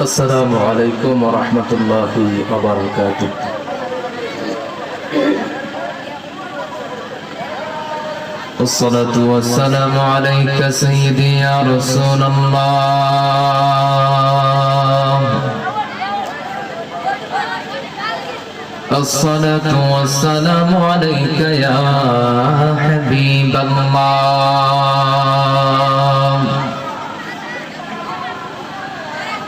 السلام عليكم ورحمة الله وبركاته. الصلاة والسلام عليك سيدي يا رسول الله. الصلاة والسلام عليك يا حبيب الله.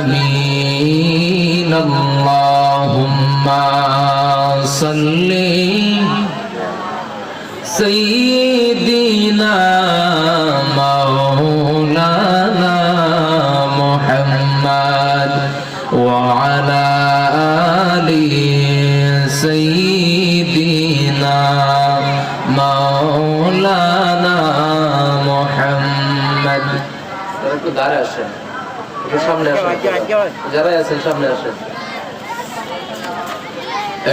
للعالمين اللهم صل سيدنا مولانا محمد وعلى آل سيدنا مولانا محمد. সামনে আসেন। যারাই আছেন সামনে আসেন।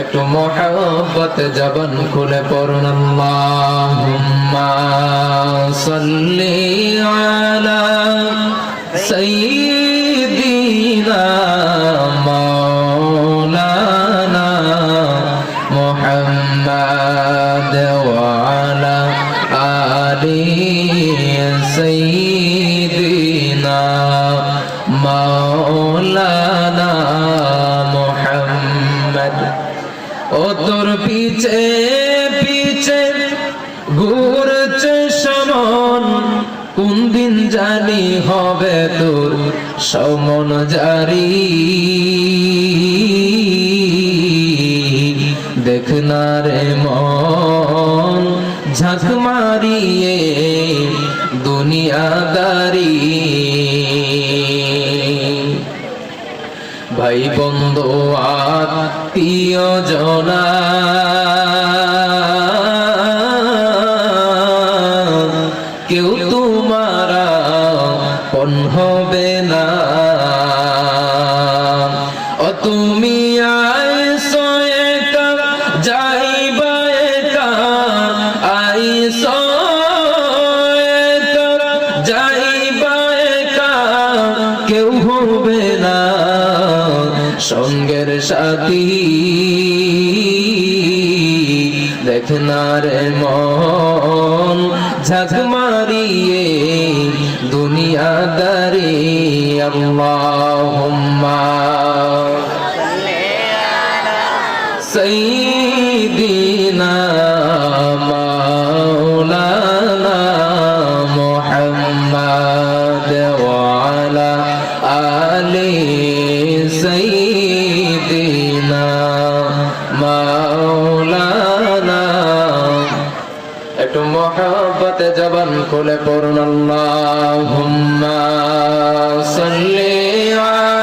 একটু মহাবত জবান খুলে পড়ুন আল্লাহুম্মা সাল্লি আলা সাইয়্যিদিনা পিছে পিছে ঘুরছে সমন। কোন দিন জানি হবে তোর সমন জারি। দেখ না রে মন, ঝাঁক মারিয়ে দুনিয়াদারি। ভাই বন্ধু আত্মীয় জনা হবে মাওলানা। একটু মহাব্বতে জবান খুলে পড়ুন আল্লাহুম্মা সাল্লি আলা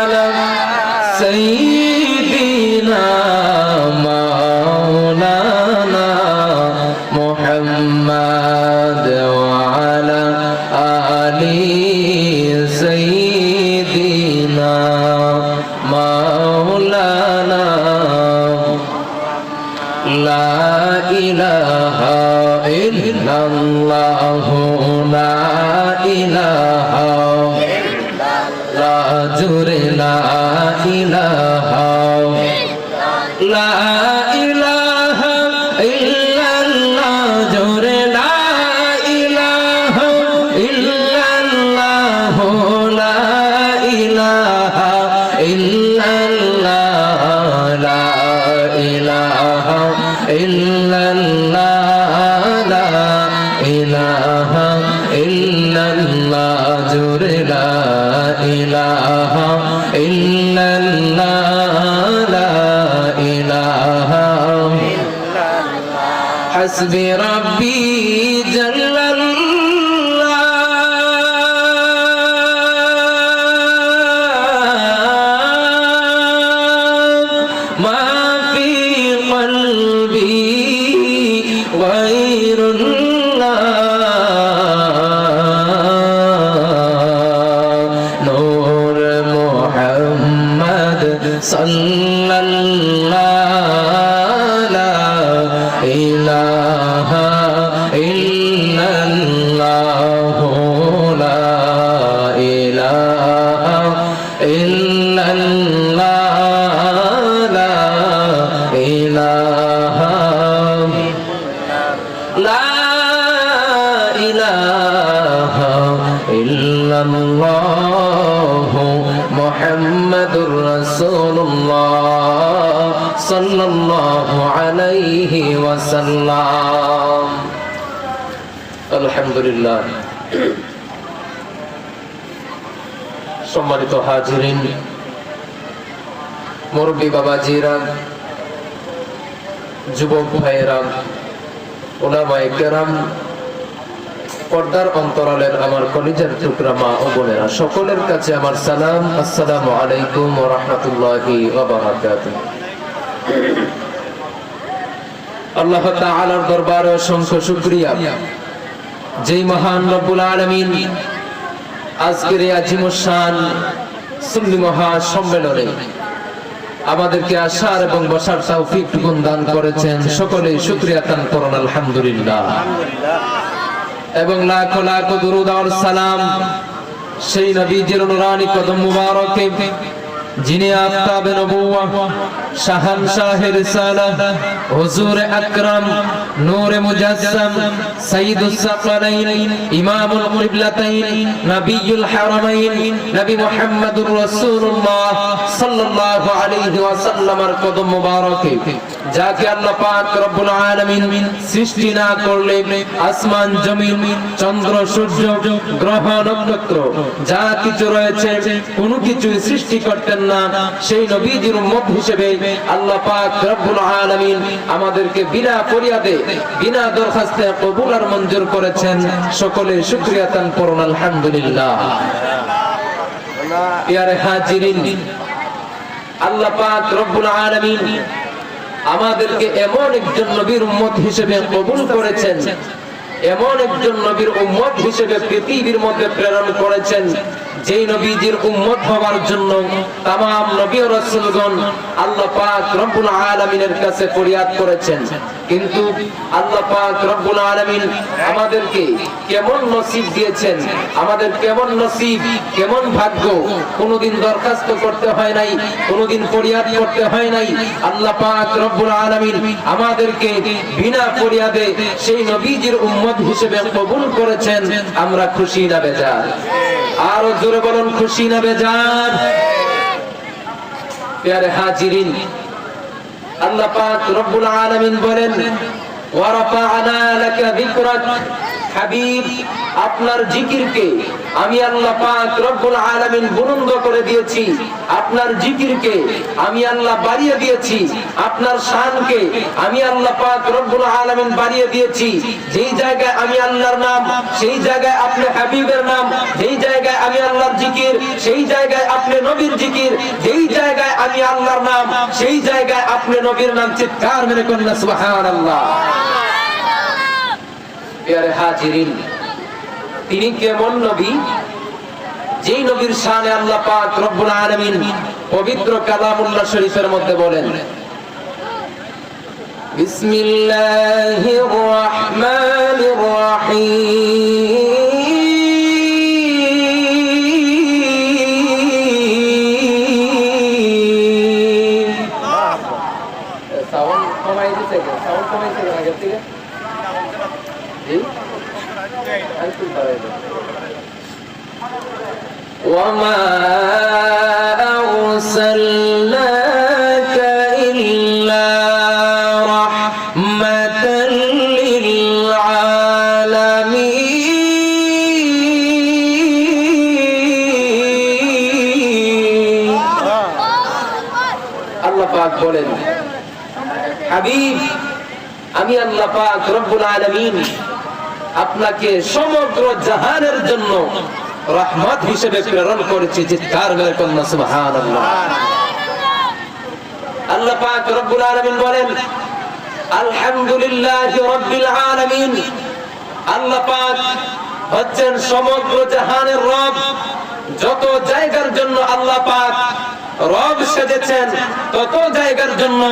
be মোহাম্মদুর রসুল্লাহ সাল্লাল্লাহু আলাইহি ওয়াসাল্লাম আলহামদুলিল্লাহ সম্মানিত হাজিরিন মুরব্বী বাবাজিরা যুবক ভাইয়েরা ওলামায়ে কেরাম পর্দার অন্তরালের আমার কলিজার টুকরা মা ও বোনেরা, সকলের কাছে আমার সালাম, আসসালামু আলাইকুম রাহমাতুল্লাহি আল্লাহ অসংখ্য যেই মহান রব্বুল আজকের এই মহা সম্মেলনে আমাদেরকে আসার এবং বসার তৌফিক দান করেছেন সকলে শুকরিয়া তান করুন, আলহামদুলিল্লাহ। এবং লাখো লাখো দুরুদ আর সালাম। সেই নবীজির নুরানি কদম মুবারকে যিনি আফতাবে নবুওয়া শাহানশাহে রিসালাহ হুজুর আকরাম, নূরে মুজাসসাম সাইয়্যিদুস সাকলাইন ইমামুল কিবলাতাইন, নবিয়ুল হারামাইন, নবী মুহাম্মদুর রাসূলুল্লাহ সাল্লাল্লাহু আলাইহি ওয়াসাল্লামের কদম মুবারকে, যাকে আল্লাহ পাক রব্বুল আলামিন সৃষ্টি না করলে আসমান, জমিন, চন্দ্র, সূর্য, গ্রহ, নক্ষত্র, যা কিছু রয়েছে, কোনো কিছু সৃষ্টি করতেন না সেই নবীজির উম্মত হিসেবে আল্লাহ পাক রব্বুল আলামিন আমাদেরকে বিনা ফরিয়াদে, বিনা দরখাস্তে কবুল আর মঞ্জুর করেছেন। সকলে শুকরিয়া তান করুন, আলহামদুলিল্লাহ। হাজিরিন, আল্লাহ পাক রব্বুল আলামিন আমাদেরকে এমন একজন নবীর উম্মত হিসেবে কবুল করেছেন, এমন একজন নবীর উম্মত হিসেবে পৃথিবীর মধ্যে প্রেরণ করেছেন যেই নবীজির উম্মত হওয়ার জন্য তাম নবী ও রাসূলগণ আল্লাহ পাক রব্বুল আলামিনের কাছে ফরিয়াদ করেছেন। কিন্তু আল্লাহ পাক রব্বুল আলামিন আমাদেরকে কেমন নসিব দিয়েছেন? আমাদের কেমন নসিব, কেমন ভাগ্য? কোনোদিন দরখাস্ত করতে হয় নাই, কোনোদিন ফরিয়াদ করতে হয় নাই। আল্লাহ পাক রব্বুল আলামিন আমাদেরকে বিনা ফরিয়াদে সেই নবীজির উম্মত হিসেবে কবুল করেছেন। আমরা খুশি না বেজার। আরও জোরে বলুন খুশি না বেজার। প্যারে হাজিরিন, আল্লাহ পাক রব্বুল আলামিন বলেন, ওয়া রাফা'না লাকা যিকরাক। হাবিব, আপনার জিকিরকে আমি আল্লাহ পাক রব্বুল আলামিন বুলন্দ করে দিয়েছি। আপনার জিকিরকে আমি আল্লাহ বাড়িয়ে দিয়েছি। আপনার শানকে আমি আল্লাহ পাক রব্বুল আলামিন বাড়িয়ে দিয়েছি। যেই জায়গায় আমি আল্লাহর নাম, সেই জায়গায় আপনি হাবিবের নাম, যেই জায়গায় আমি আল্লাহর জিকির, সেই জায়গায় আপনি নবীর জিকির, যেই জায়গায় আমি আল্লাহর নাম, সেই জায়গায় আপনি নবীর নাম চিৎকার মেরে কন্যা সুবহানাল্লাহ। হাজিরিন। তিনি কেমন নবী? যেই নবীর শানে আল্লাহ পাক রব্বুল আলামিন পবিত্র কালামুল্লাহ শরীফের মধ্যে বলেন বিসমিল্লাহির রহমানির রহিম। সাউন্ড কমাই দিতে সাউন্ড কমাইছে আগের থেকে? وما أرسلناك إلا رحمة للعالمين আল্লাহ পাক বলেন হাবিব আমি আল্লাহ পাক রব্বুল আলামিন আপনাকে সমগ্র জাহানের জন্য রহমত হিসেবে প্রেরণ করেছি, চিৎকার আলামিন। আল্লাহ পাক হচ্ছেন সমগ্র জাহানের রব। যত জায়গার জন্য আল্লাহ পাক রব সেজেছেন তত জায়গার জন্য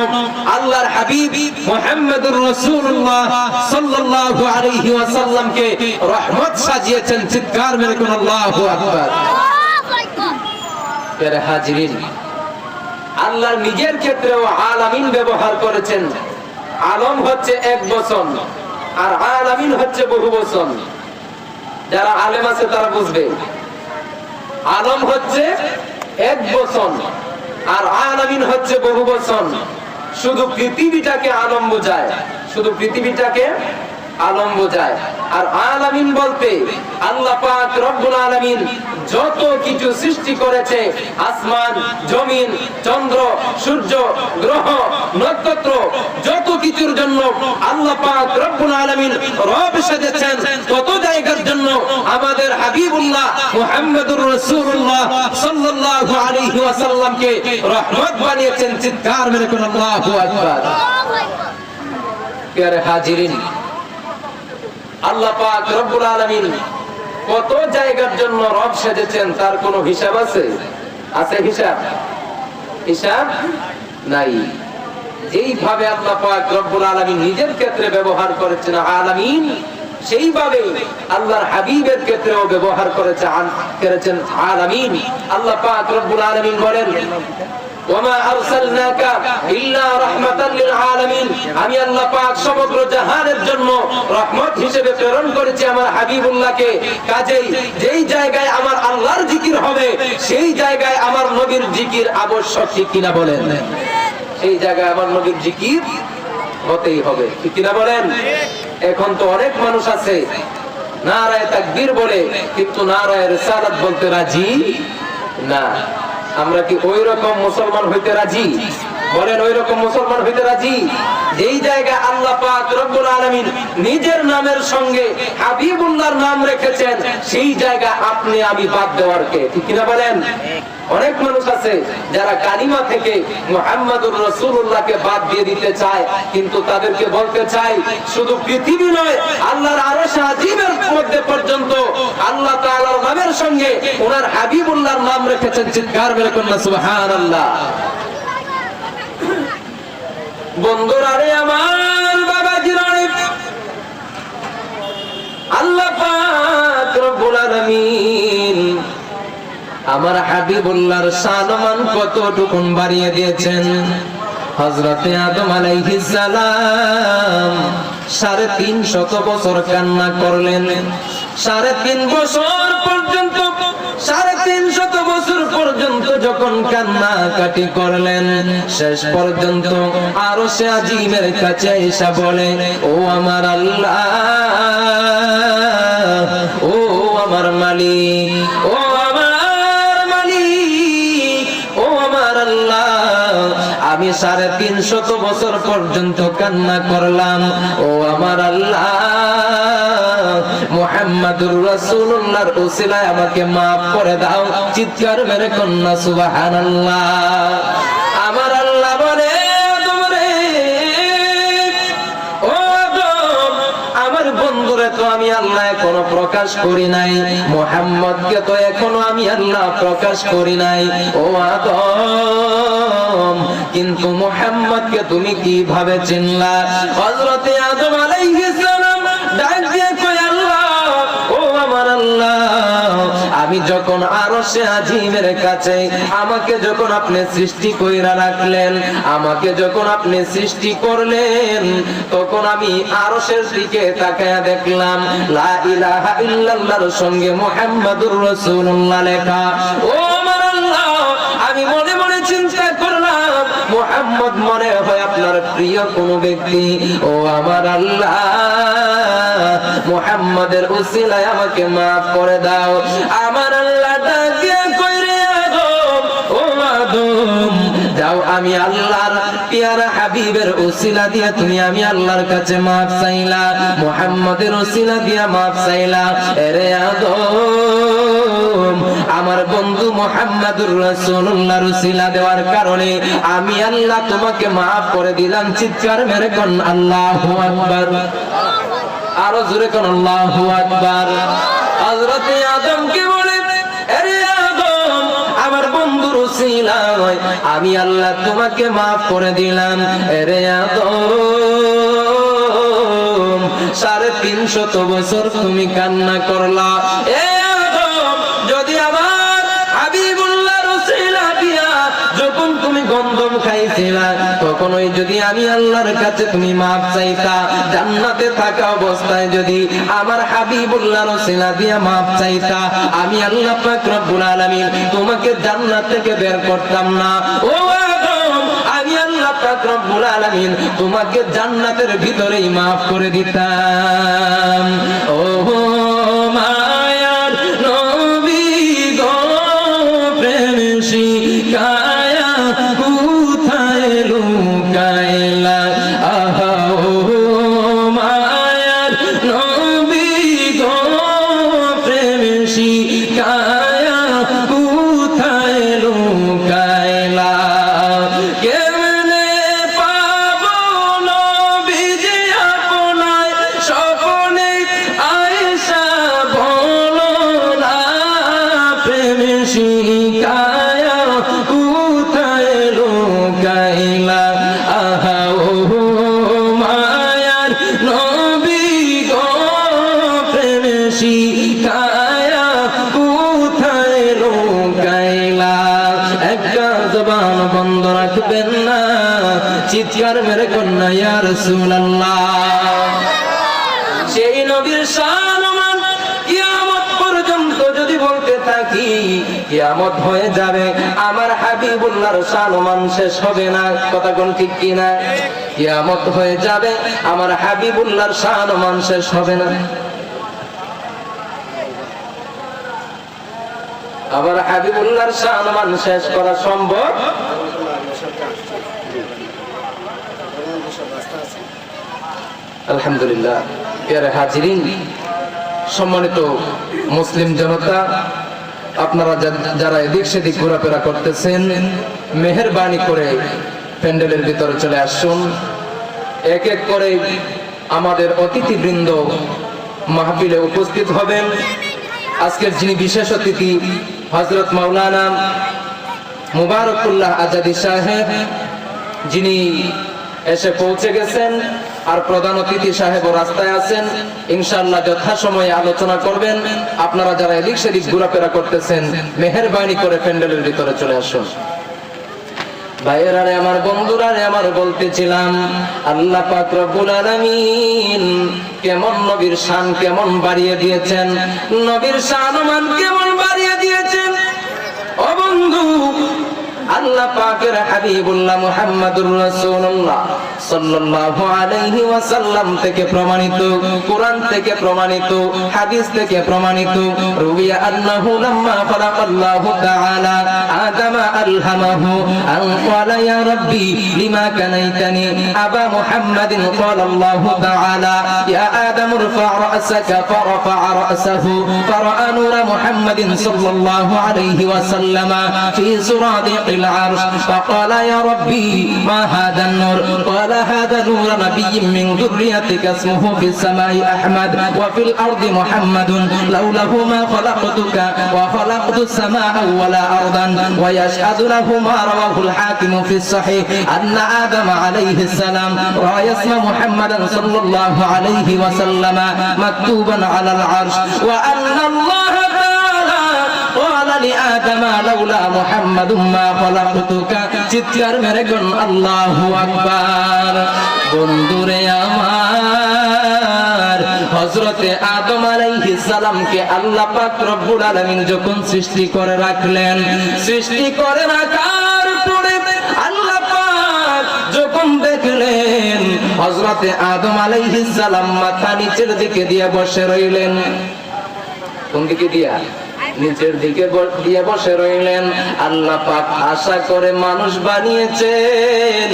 আল্লাহর হাবিব মুহাম্মদুর রাসূলুল্লাহ সাল্লাল্লাহু আলাইহি ওয়াসাল্লামকে রহমত সাজিয়েছেন চিৎকার মেরে কোন আল্লাহু আকবার। হাজিরিন আল্লাহর নিজের ক্ষেত্রেও আলামিন ব্যবহার করেছেন। আলম হচ্ছে এক বচন আর আলামিন হচ্ছে বহু বচন। যারা আলেম আছে তারা বুঝবে। আলম হচ্ছে এক বচন। আর আলামিন হচ্ছে বহু বচন। শুধু পৃথিবীটাকে আলম বোঝায়। শুধু পৃথিবীটাকে আলম বোঝায়। আর আলামিন বলতে আল্লাহ পাক রব্বুল আলামিন যত কিছু সৃষ্টি করেছে, আসমান, জমিন, চন্দ্র, সূর্য, গ্রহ, নক্ষত্র, যত কিছুর জন্য আল্লাহ পাক রব্বুল আলামিন রব সেজেছেন, তত জায়গার জন্য আমাদের হাবিবুল্লাহ মুহাম্মদুর রাসূলুল্লাহ সাল্লাল্লাহু আলাইহি ওয়াসাল্লামকে রহমত বানিয়েছেন, চিৎকার মেরে কোন আল্লাহু আকবার। প্যারে হাজিরিন, আল্লাহ পাক রব্বুল আলামিন কত জায়গার জন্য রব সেজেছেন, তার কোনো হিসাব আছে? আছে হিসাব? হিসাব নাই। যেইভাবে আল্লাহ পাক রব্বুল আলামিন নিজের ক্ষেত্রে ব্যবহার করেছেন, আলামিন, সেইভাবে আল্লাহর হাবিবের ক্ষেত্রেও ব্যবহার করেছে করেছেন আলামিন। আল্লাহ পাক রব্বুল আলামিন বলেন এখন তো অনেক মানুষ আছে নারায় তাকবীর বলে কিন্তু নারায় রিসালাত বলতে রাজি না। আমরা কি ওই রকম মুসলমান হইতে রাজি? বলেন ওই রকম মুসলমান হইতে রাজি? যেই জায়গায় আল্লাহ পাক রব্বুল আলামিন নিজের নামের সঙ্গে হাবিবুল্লাহর নাম রেখেছেন, সেই জায়গা আপনি, আমি বাদ দেওয়ার কে? ঠিক কিনা বলেন? অনেক মানুষ আছে যারা কালিমা থেকে মুহাম্মাদুর রাসূলুল্লাহকে বাদ দিয়ে দিতে চায়, কিন্তু তাদেরকে বলতে চাই, শুধু পৃথিবী নয়, আল্লাহর আরশ আজিমের মধ্যে পর্যন্ত আল্লাহ তাআলার নামের সঙ্গে ওনার হাবিবুল্লাহর নাম রেখেছেন চিৎকার মেরে কন্যা, সুবহানাল্লাহ। বন্ধুরা রে আমার বাবা জিরানি আল্লাহ পাক রব্বুল আলামিন। আমার হাবিবুল্লাহর সালমান কতটুকুন বাড়িয়ে দিয়েছেন? হজরতে আদম আলাইহিস সালাম সাড়ে তিন শত বছর কান্না করলেন। সাড়ে তিন বছর পর্যন্ত, সাড়ে তিন শত বছর পর্যন্ত যখন কান্না কাটি করলেন, শেষ পর্যন্ত আরও সে আজিমের কাছে এসা বলে, ও আমার আল্লাহ, ও আমার মালিক, ও আমার মালিক, ও আমার আল্লাহ। আমি সাড়ে তিন শত বছর পর্যন্ত কান্না করলাম, ও আমার আল্লাহ। আমাকে মাফ করে দাও, চিৎকার মেরে কন্যা, সুবহানাল্লাহ। আমি আল্লাহ এখনও প্রকাশ করি নাই। মোহাম্মদকে তো এখনও আমি আল্লাহ প্রকাশ করি নাই। ও আদম, কিন্তু মোহাম্মদকে তুমি কীভাবে চিনলা? হজরতে আদম আলাইহিস আমি যখন আরও সে আজিমের কাছে আমাকে যখন আপনি সৃষ্টি কইরা রাখলেন, আমাকে যখন আপনি সৃষ্টি করলেন, তখন আমি আরও শেষ দিকে তাকায়া দেখলাম, লা ইলাহা ইল্লাল্লাহর সঙ্গে মুহাম্মাদুর রাসূলুল্লাহ লেখা। ও মোহাম্মদ মনে হয় আপনার প্রিয় কোন ব্যক্তি। ও আমার আল্লাহ, মোহাম্মদের উসিলায় আমাকে মাফ করে দাও। আমার আল্লাহ যাও আমি আল্লাহর পিয়ারা হাবিবের উসিলা দিয়া, তুমি আমি আল্লাহর কাছে মাফ চাইলা, মোহাম্মদের উসিলা দিয়া মাফ চাইলা। এরে আদম, আমার বন্ধু মোহাম্মদুর রাসূলুল্লাহর উসিলা দেওয়ার কারণে আমি আল্লাহ তোমাকে মাফ করে দিলাম, চিৎকার মেরে কোন আল্লাহু আকবার। আরও জোরে কোন আল্লাহু আকবার। হযরতে আদমকে বলে না আমি আল্লাহ তোমাকে মাফ করে দিলাম। এরে সাড়ে তিনশত বছর তুমি কান্না করলা। যখন তুমি গন্ধম খাইছিলা ওই যদি আমি আল্লাহর কাছে তুমি মাপ চাইতা, জান্নাতে থাকা অবস্থায় যদি আমার হাবিবুল্লাহর উসিলা দিয়া মাপ চাইতা, আমি আল্লাহ পাক রব্বুল আলামিন তোমাকে জান্নাত থেকে বের করতাম না। ও আমি আল্লাহ পাক রব্বুল আলামিন তোমাকে জান্নাতের ভিতরেই মাফ করে দিতাম। ও চিৎকার মেরে কন্যা সেই নবীর কিয়ামত পর্যন্ত যদি বলতে থাকি, কিয়ামত হয়ে যাবে, আমার হাবিবুল্লাহর শানমান শেষ হবে না। কথা কোন ঠিক কিনা? কিয়ামত হয়ে যাবে, আমার হাবিবুল্লাহর শেষ হবে না। আবার হাবিবুল্লাহর শানমান শেষ করা সম্ভব আলহামদুলিল্লাহ। পেয়ারে হাজিরিন, সম্মানিত মুসলিম জনতা, আপনারা যারা এদিক সেদিক ঘোরাফেরা করতেছেন, মেহেরবানি করে প্যান্ডেলের ভিতরে চলে আসুন। এক এক করে আমাদের অতিথিবৃন্দ মাহফিলে উপস্থিত হবেন। আজকের যিনি বিশেষ অতিথি হজরত মাওলানা মুবারকুল্লাহ আজাদি সাহেব, যিনি এসে পৌঁছে গেছেন। আর প্রধান অতিথি সাহেব রাস্তায় আছেন। ইনশাআল্লাহ যথাসময়ে আলোচনা করবেন। আপনারা যারা এদিক সেদিক ঘোরাফেরা করতেছেন, মেহেরবানি করে প্যান্ডেলের ভিতরে চলে আসুন। ভাইয়েরা আমার বন্ধুরা আমার বলতেছিলাম, আল্লাহ পাক রব্বুল কেমন নবীর শান কেমন বাড়িয়ে দিয়েছেন। নবীর শান মান কেমন বাড়িয়ে দিয়েছেন? ও বন্ধু আল্লাহ পাকের হাবিবুল্লাহ মুহাম্মাদুর রাসূলুল্লাহ সাল্লাল্লাহু আলাইহি ওয়াসাল্লাম থেকে প্রমাণিত কুরআন থেকে প্রমাণিত হাদিস থেকে প্রমাণিত রুবিয়া আন্নাহু লাম্মা খালাকাল্লাহু তাআলা আদম আলহামাহু আন ক্বালা ইয়া রাব্বি লিমা কানাইতানি আবা মুহাম্মাদিন ক্বালা আল্লাহু তাআলা ইয়া আদম ইরফা রাসাকা ফারফা রাসাহু ফারা নূর মুহাম্মাদিন সাল্লাল্লাহু আলাইহি ওয়াসাল্লাম ফি সুরাদিহি العرش. فقال يا ربي ما هذا النور؟ قال هذا نور نبي من ذريتك اسمه في السماء أحمد وفي الأرض محمد. لوله ما خلقتك وخلقت السماء ولا أرضا ويشهد له ما رواه الحاكم في الصحيح أن آدم عليه السلام رأى اسم محمدا صلى الله عليه وسلم مكتوبا على العرش وأن الله চিৎকার মেরে বন্ধুরে আমার আদম আল্লাহ পাক রব্বুল আলামিন যখন সৃষ্টি করে রাখলেন, সৃষ্টি করে রাখার পরে আল্লাহ পাক যখন দেখলেন হজরতে আদম আলাইহিস মাথা নিচের দিকে দিয়ে বসে রইলেন। কোন দিকে দিয়া? নিচের দিকে দিয়ে বসে রইলেন। আল্লাহ পাক আশা করে মানুষ বানিয়েছেন।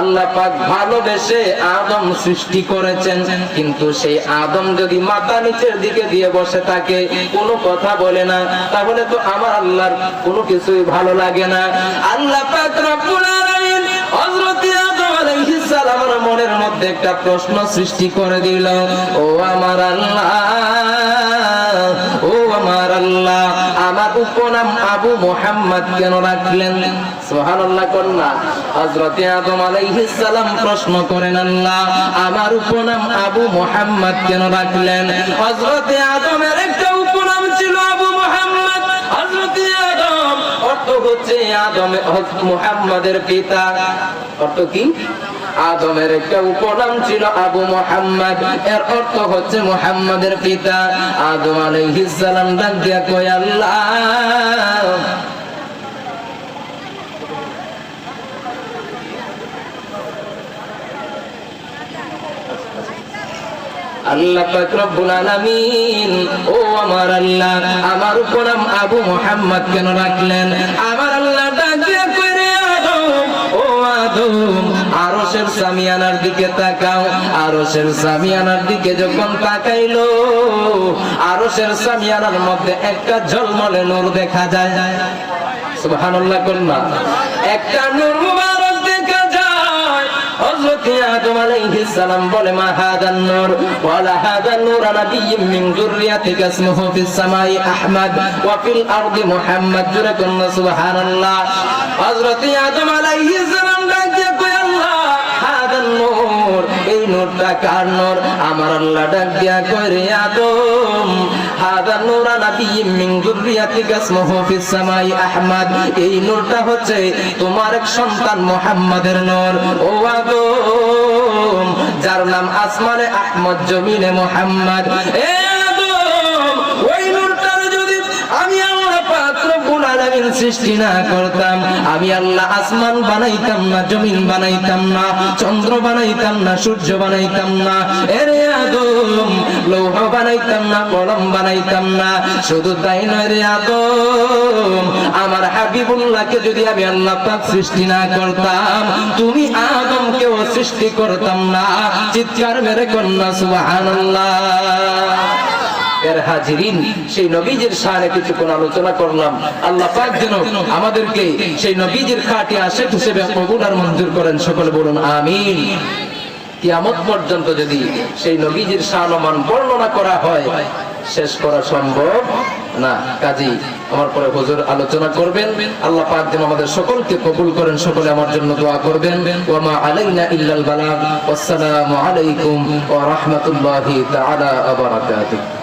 আল্লাহ পাক ভালোবেসে আদম সৃষ্টি করেছেন। কিন্তু সেই আদম যদি মাথা নিচের দিকে দিয়ে বসে থাকে, কোনো কথা বলে না। তাহলে তো আমার আল্লাহর কোনো কিছুই ভালো লাগে না। আল্লাহ পাক রব্বুল মধ্যে একটা প্রশ্ন সৃষ্টি করে দিল, ও আমার আল্লাহ, ও আমার আল্লাহ, আমার উপনাম আবু মোহাম্মদ কেন রাখলেন? হযরত আদম আলাইহিস প্রশ্ন করেন, আল্লাহ, আমার উপনাম আবু মোহাম্মদ কেন রাখলেন? হযরত আদমের একটা উপনাম ছিল আবু মোহাম্মদ। হযরত আদম, অর্থ হচ্ছে আদম মুহাম্মাদের পিতা। অর্থ কি? আদমের একটা উপনাম ছিল আবু মোহাম্মদ। এর অর্থ হচ্ছে মোহাম্মদের পিতা। আদম আলাইহিস ডাক দিয়া কয়, আল্লাহ। আল্লাহ পাক ও আমার আল্লাহ, আমার উপনাম আবু মোহাম্মদ কেন রাখলেন? আমার আল্লাহ ডাক দিয়া কইরে ও আদম আরশের সামিয়ানার দিকে তাকাও, আরশের সামিয়ানার দিকে যখন তাকাইলো, আরশের সামিয়ানার মধ্যে একটা ঝলমলে নূর দেখা যায়। সুবহানাল্লাহ কন্যা একটা নূর মুবারক দেখা যায়। হযরত আদম আলাইহিস সালাম বলে, মা হাদান নূর? ওয়ালা হাদান নূর নাবিয়্যিম মিন যুররিয়াতিকা ইসমুহু ফিস সামাই আহমদ ওয়া ফিল আরদি মুহাম্মদ। জুরে কন্যা, সুবহানাল্লাহ। হযরত আদম আলাইহিস এই হচ্ছে তোমার এক সন্তান মুহাম্মাদের নূর। ও আদম, যার নাম আসমানে আহমদ, জমিনে মুহাম্মদ। এ আদম ওই নূরটার যদি আমি আল্লাহ পাক রব্বুল আলামিন সৃষ্টি না করতাম। আমি আল্লাহ আসমান বানাইতাম না, জমিন বানাইতাম না, চন্দ্র বানাইতাম না, সূর্য বানাইতাম না। এরে আদম, লৌহ বানাইতাম না, কলম বানাইতাম না। শুধু তাই নয় রে আদম, আমার হাবিবুল্লাহকে যদি আমি আল্লাহ পাক সৃষ্টি না করতাম, তুমি আদমকেও সৃষ্টি করতাম না। চিৎকার মেরে কন্যা, সুবহানাল্লাহ। এর সেই নবীজির আলোচনা করলাম। আল্লাহ যেন আমাদেরকে সেই নবীজির হিসেবে মঞ্জুর করেন বলুন কিয়ামত পর্যন্ত যদি সেই নবীজির শানমান বর্ণনা করা হয়, শেষ করা সম্ভব না। কাজী, আমার পরে হুজুর আলোচনা করবেন। আল্লাহ পাক যেন আমাদের সকলকে কবুল করেন, সকলে আমার জন্য দোয়া করবেন। ওয়া মা আলাইনা ইল্লাল বালাগ, ওয়াসসালামু আলাইকুম ওয়া রাহমাতুল্লাহি তাআলা ওয়া বারাকাতুহু।